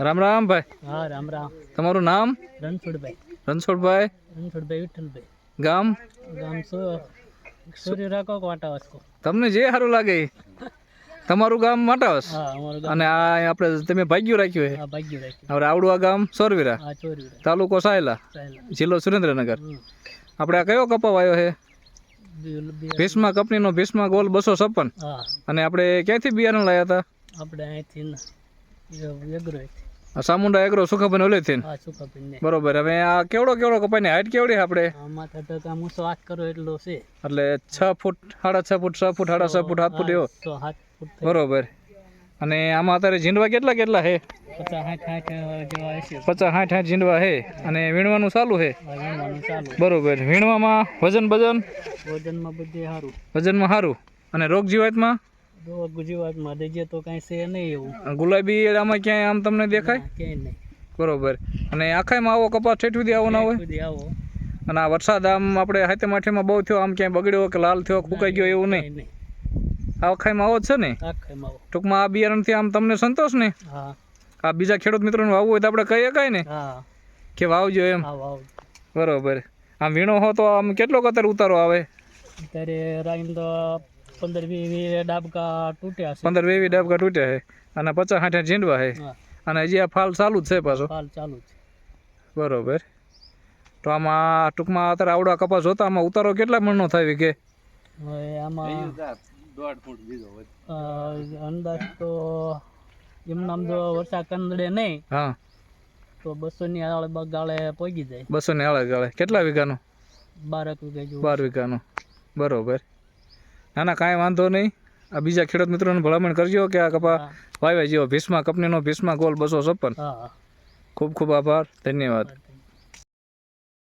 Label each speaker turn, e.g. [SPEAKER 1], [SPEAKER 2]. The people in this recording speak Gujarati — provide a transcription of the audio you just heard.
[SPEAKER 1] રામ રામ ભાઈ.
[SPEAKER 2] હા રામ રામ.
[SPEAKER 1] તમારું નામ?
[SPEAKER 2] રણછોડભાઈ.
[SPEAKER 1] રણછોડભાઈ.
[SPEAKER 2] રણછોડભાઈ વિઠ્ઠલભાઈ.
[SPEAKER 1] ગામ?
[SPEAKER 2] ગામ સો સૂર્ય રાખો વાટા વાસ્કો
[SPEAKER 1] તમને જે સારું લાગે તમારું ગામ માટાવસ અને આ આપણે તમે ભાગ્યું રાખ્યું છે
[SPEAKER 2] ભાગ્યું રાખ્યું.
[SPEAKER 1] હવે આવડું આ ગામ? સોરવીરા? તાલુકો સાયલા. જિલ્લો સુરેન્દ્રનગર. આપણે આ કયો કપાવ આવ્યો છે? ભીષ્મા કંપનીનો ભીષ્મા ગોલ બસો છપ્પન. અને આપણે ક્યાંથી બિયારણ લાવ્યા હતા?
[SPEAKER 2] આપણે અહીંથી
[SPEAKER 1] સામુંડા એગ્રો સુખભન ઓલેથી
[SPEAKER 2] હા સુખા પીને
[SPEAKER 1] બરોબર હવે આ કેવડો કેવડો કપાઈને હાઈટ કેવડી આપણે?
[SPEAKER 2] આમાં તો ટકા હું સો હાથ કરો એટલો છે.
[SPEAKER 1] એટલે છ ફૂટ સાડા છ ફૂટ છ ફૂટ સાડા છ ફૂટ સાત ફૂટ એવો?
[SPEAKER 2] સો હાથ ફૂટ
[SPEAKER 1] બરોબર. અને આમાં અત્યારે ઝીંડવા કેટલા કેટલા છે?
[SPEAKER 2] પચાસ સાઠ સાઠ
[SPEAKER 1] ઝીંડવા છે. અને વીણવાનું ચાલુ છે?
[SPEAKER 2] હા
[SPEAKER 1] બરોબર. વીણવામાં વજન બજન?
[SPEAKER 2] વજનમાં બધે સારું.
[SPEAKER 1] વજનમાં સારું. અને રોગ જીવાતમાં
[SPEAKER 2] જો ગુજરાતમાં દઈએ તો કાંઈ છે નહીં એવું.
[SPEAKER 1] ગુલાબી આમાં ક્યાંય આમ તમને દેખાય?
[SPEAKER 2] ક્યાંય નહીં.
[SPEAKER 1] બરોબર. અને આખાયમાં આવો કપાસ ઠેઠ સુધી આવો ના હોય?
[SPEAKER 2] સુધી આવો.
[SPEAKER 1] અને આ વરસાદ આમ આપણે હાથે માઠીમાં બહુ થયો આમ ક્યાંય બગડ્યો કે લાલ થયો ફૂકાઈ ગયો એવું નહીં? આ અખાઈમાં આવો છે ને? ટૂંકમાં આ બિયારણથી આમ તમને સંતોષ ને?
[SPEAKER 2] હા.
[SPEAKER 1] આ બીજા ખેડૂત મિત્રોને વાવવું હોય તો આપણે કહીએ કાંઈ ને? કે વાવજો એમ. બરોબર. આમ વીણો હો તો આમ કેટલો કતર ઉતારો આવે?
[SPEAKER 2] અત્યારે રાઈન તો પંદર વીસ ડાબકા તૂટ્યા છે.
[SPEAKER 1] પંદર વીસ ડબકા તૂટ્યા છે. અને પચાસ સાઠ ઝીંડવા છે. અને હજી આ ફાલ ચાલુ જ છે પાછો.
[SPEAKER 2] ફાલ ચાલુ છે.
[SPEAKER 1] બરોબર. તો આમાં ટૂંકમાં અત્યારે આવડા કપાસ જોતા આમાં ઉતારો કેટલા મણનો થાય કે?
[SPEAKER 2] આમાં અંદાજ તો આમ જો વરસાદ કંદડે નહીં.
[SPEAKER 1] હા.
[SPEAKER 2] તો બસો ની આળે બગાળે પહોંચી જાય.
[SPEAKER 1] બસો ને આળે ગાળે કેટલા વીઘાનું?
[SPEAKER 2] બારક વીઘા
[SPEAKER 1] બાર વીઘાનું. બરોબર. ના ના કાંઈ વાંધો નહીં. આ બીજા ખેડૂત મિત્રોને ભલામણ કરજો કે આ કપા
[SPEAKER 2] હા.
[SPEAKER 1] વાવ્યા જેવો ભીષ્મા કંપનીનો ભીષ્મા ગોલ બસો છપ્પન. ખૂબ ખૂબ આભાર. ધન્યવાદ.